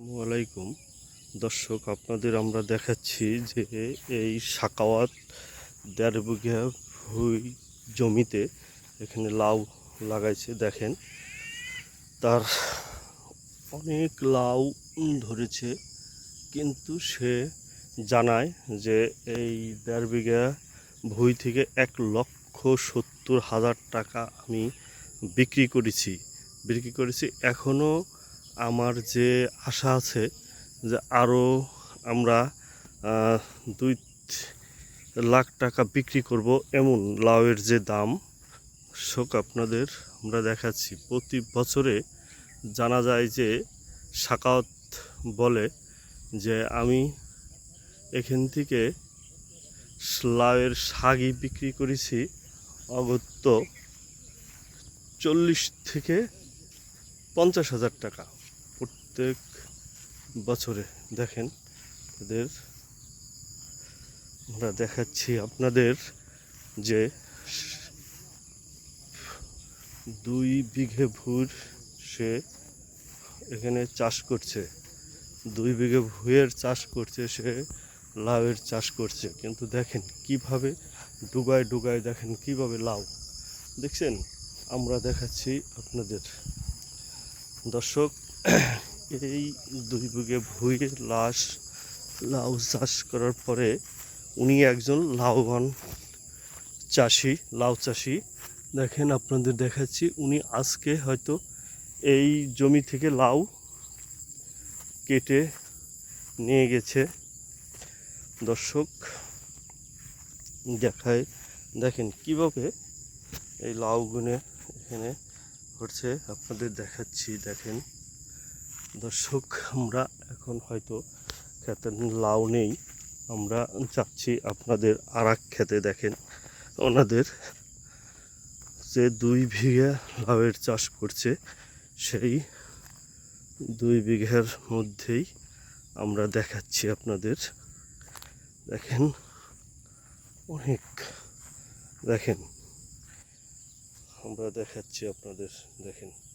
আসসালামাইকুম দর্শক, আপনাদের আমরা দেখাচ্ছি যে এই সাকাওয়াত দেড় বিঘা ভুই জমিতে এখানে লাউ লাগাইছে, দেখেন। তার অনেক লাউ ধরেছে, কিন্তু সে জানায় যে এই দেড় বিঘা ভুই থেকে এক লক্ষ সত্তর হাজার টাকা আমি বিক্রি করেছি। বিক্রি করেছি এখনও আমার যে আশা আছে যে আরও আমরা দুই লাখ টাকা বিক্রি করব এমন লাউয়ের যে দাম, শোক আপনাদের আমরা দেখাচ্ছি। প্রতি বছরে জানা যায় যে সাকাওয়াত বলে যে আমি এখান থেকে লাউয়ের শাগই বিক্রি করেছি, অগত্য চল্লিশ থেকে পঞ্চাশ হাজার টাকা। প্রত্যেক বছরে দেখেন এদের আমরা দেখাচ্ছি আপনাদের যে দুই বিঘে ভুর সে এখানে চাষ করছে। দুই বিঘে ভুঁয়ের চাষ করছে, সে লাউয়ের চাষ করছে। কিন্তু দেখেন কীভাবে ডুগায় ডুগায় দেখেন কীভাবে লাউ। দেখছেন? আমরা দেখাচ্ছি আপনাদের। দর্শক এই দুই বিঘে ভুঁইয়ে লাশ, লাউ চাষ করার পরে উনি একজন লাউবান চাষি, লাউ চাষি। দেখেন, আপনাদের দেখাচ্ছি, উনি আজকে হয়তো এই জমি থেকে লাউ কেটে নিয়ে গেছে। দর্শক, দেখায়, দেখেন কীভাবে এই লাউগুনে এখানে হচ্ছে, আপনাদের দেখাচ্ছি, দেখেন। দর্শক, আমরা এখন হয়তো খেতে লাউ নেই। আমরা যাচ্ছি আপনাদের আর খেতে, দেখেন। ওনাদের যে দুই বিঘা লাউয়ের চাষ করছে, সেই দুই বিঘার মধ্যেই আমরা দেখাচ্ছি আপনাদের। দেখেন, অনেক, দেখেন। আমরা দেখাচ্ছি আপনাদের, দেখেন।